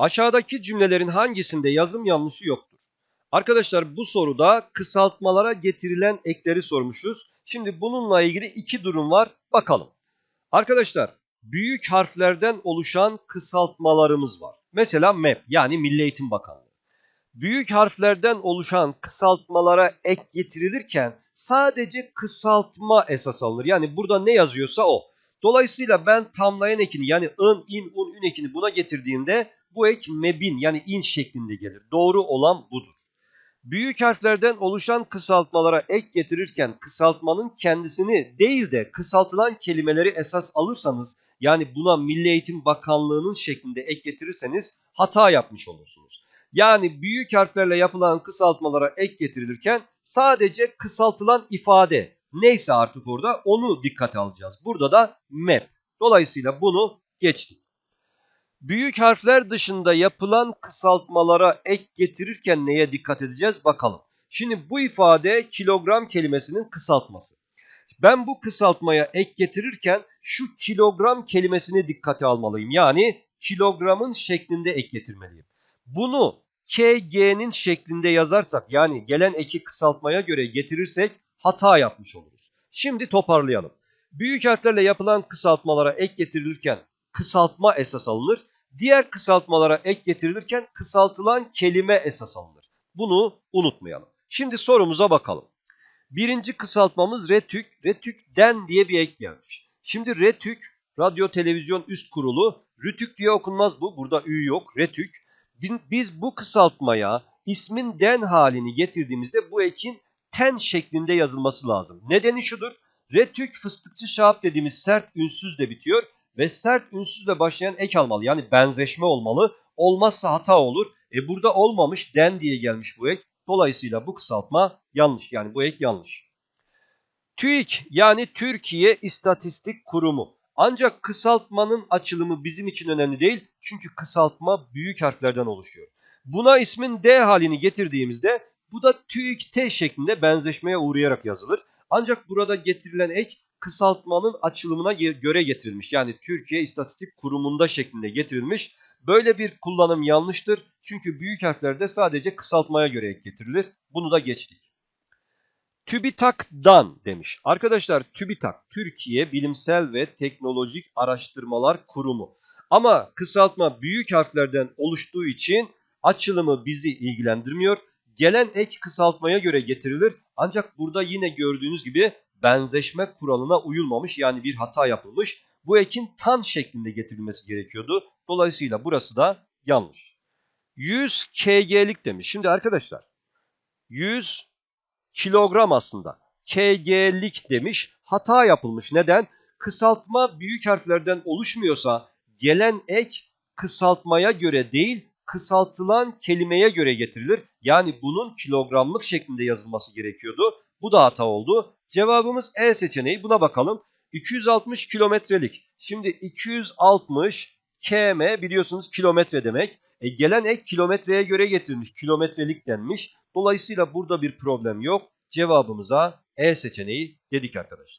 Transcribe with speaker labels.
Speaker 1: Aşağıdaki cümlelerin hangisinde yazım yanlışı yoktur? Arkadaşlar bu soruda kısaltmalara getirilen ekleri sormuşuz. Şimdi bununla ilgili iki durum var. Bakalım. Arkadaşlar büyük harflerden oluşan kısaltmalarımız var. Mesela MEP yani Milli Eğitim Bakanlığı. Büyük harflerden oluşan kısaltmalara ek getirilirken sadece kısaltma esas alınır. Yani burada ne yazıyorsa o. Dolayısıyla ben tamlayan ekini yani ın, in, un, ün ekini buna getirdiğimde bu ek mebin yani in şeklinde gelir. Doğru olan budur. Büyük harflerden oluşan kısaltmalara ek getirirken kısaltmanın kendisini değil de kısaltılan kelimeleri esas alırsanız yani buna Milli Eğitim Bakanlığı'nın şeklinde ek getirirseniz hata yapmış olursunuz. Yani büyük harflerle yapılan kısaltmalara ek getirilirken sadece kısaltılan ifade neyse artık orada onu dikkate alacağız. Burada da map. Dolayısıyla bunu geçtik. Büyük harfler dışında yapılan kısaltmalara ek getirirken neye dikkat edeceğiz bakalım. Şimdi bu ifade kilogram kelimesinin kısaltması. Ben bu kısaltmaya ek getirirken şu kilogram kelimesini dikkate almalıyım. Yani kilogramın şeklinde ek getirmeliyim. Bunu KG'nin şeklinde yazarsak yani gelen eki kısaltmaya göre getirirsek hata yapmış oluruz. Şimdi toparlayalım. Büyük harflerle yapılan kısaltmalara ek getirilirken kısaltma esas alınır. Diğer kısaltmalara ek getirilirken kısaltılan kelime esas alınır. Bunu unutmayalım. Şimdi sorumuza bakalım. Birinci kısaltmamız retük. Retük'den diye bir ek gelmiş. Şimdi retük, radyo televizyon üst kurulu. Rütük diye okunmaz bu. Burada ü yok. Retük. Biz bu kısaltmaya ismin den halini getirdiğimizde bu ekin ten şeklinde yazılması lazım. Nedeni şudur. Retük fıstıkçı şahap dediğimiz sert ünsüzle bitiyor ve sert ünsüzle başlayan ek almalı. Yani benzeşme olmalı. Olmazsa hata olur. E burada olmamış den diye gelmiş bu ek. Dolayısıyla bu kısaltma yanlış. Yani bu ek yanlış. TÜİK yani Türkiye İstatistik Kurumu. Ancak kısaltmanın açılımı bizim için önemli değil. Çünkü kısaltma büyük harflerden oluşuyor. Buna ismin D halini getirdiğimizde bu da TÜİK T şeklinde benzeşmeye uğrayarak yazılır. Ancak burada getirilen ek kısaltmanın açılımına göre getirilmiş. Yani Türkiye İstatistik Kurumu'nda şeklinde getirilmiş. Böyle bir kullanım yanlıştır. Çünkü büyük harflerde sadece kısaltmaya göre getirilir. Bunu da geçtik. TÜBİTAK'dan demiş. Arkadaşlar TÜBİTAK Türkiye Bilimsel ve Teknolojik Araştırmalar Kurumu. Ama kısaltma büyük harflerden oluştuğu için açılımı bizi ilgilendirmiyor. Gelen ek kısaltmaya göre getirilir. Ancak burada yine gördüğünüz gibi benzeşme kuralına uyulmamış yani bir hata yapılmış. Bu ekin tan şeklinde getirilmesi gerekiyordu. Dolayısıyla burası da yanlış. 100 kg'lik demiş. Şimdi arkadaşlar 100 kilogram aslında. kg'lik demiş. Hata yapılmış. Neden? Kısaltma büyük harflerden oluşmuyorsa gelen ek kısaltmaya göre değil kısaltılan kelimeye göre getirilir. Yani bunun kilogramlık şeklinde yazılması gerekiyordu. Bu da hata oldu. Cevabımız E seçeneği. Buna bakalım. 260 kilometrelik. Şimdi 260 km biliyorsunuz kilometre demek. E gelen ek kilometreye göre getirilmiş. Kilometrelik denmiş. Dolayısıyla burada bir problem yok. Cevabımıza E seçeneği dedik arkadaşlar.